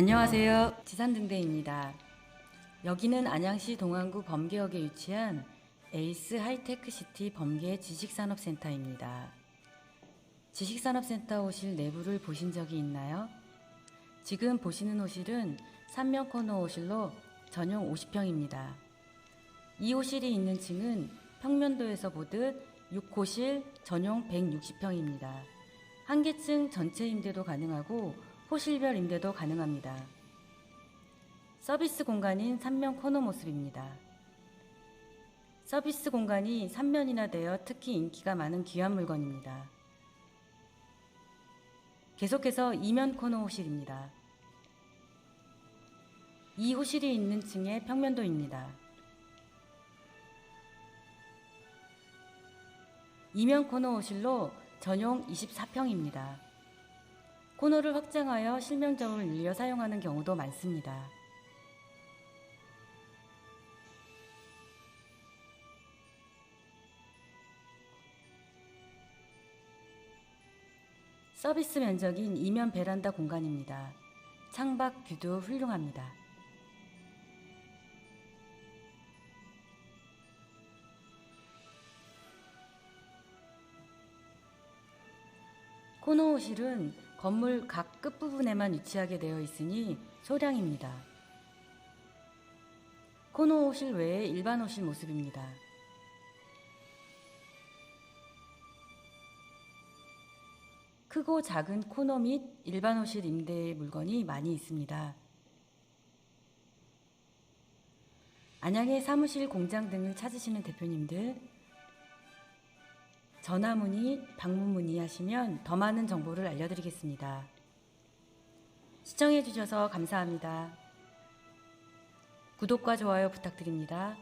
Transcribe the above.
안녕하세요. 지산등대입니다. 여기는 안양시 동안구 범계역에 위치한 에이스 하이테크시티 범계 지식산업센터입니다. 지식산업센터 호실 내부를 보신 적이 있나요? 지금 보시는 호실은 3명 코너 호실로 전용 50평입니다. 이 호실이 있는 층은 평면도에서 보듯 6호실 전용 160평입니다. 한 개층 전체 임대도 가능하고 호실별 임대도 가능합니다. 서비스 공간인 3면 코너 모습입니다. 서비스 공간이 3면이나 되어 특히 인기가 많은 귀한 물건입니다. 계속해서 2면 코너 호실입니다. 이 호실이 있는 층의 평면도입니다. 이면 코너 호실로 전용 24평입니다. 코너를 확장하여 실명점을 늘려 사용하는 경우도 많습니다. 서비스 면적인 이면 베란다 공간입니다. 창밖 뷰도 훌륭합니다. 코너호실은 건물 각 끝부분에만 위치하게 되어 있으니 소량입니다. 코너호실 외에 일반 호실 모습입니다. 크고 작은 코너 및 일반 호실 임대 물건이 많이 있습니다. 안양의 사무실, 공장 등을 찾으시는 대표님들, 전화 문의, 방문 문의하시면 더 많은 정보를 알려드리겠습니다. 시청해주셔서 감사합니다. 구독과 좋아요 부탁드립니다.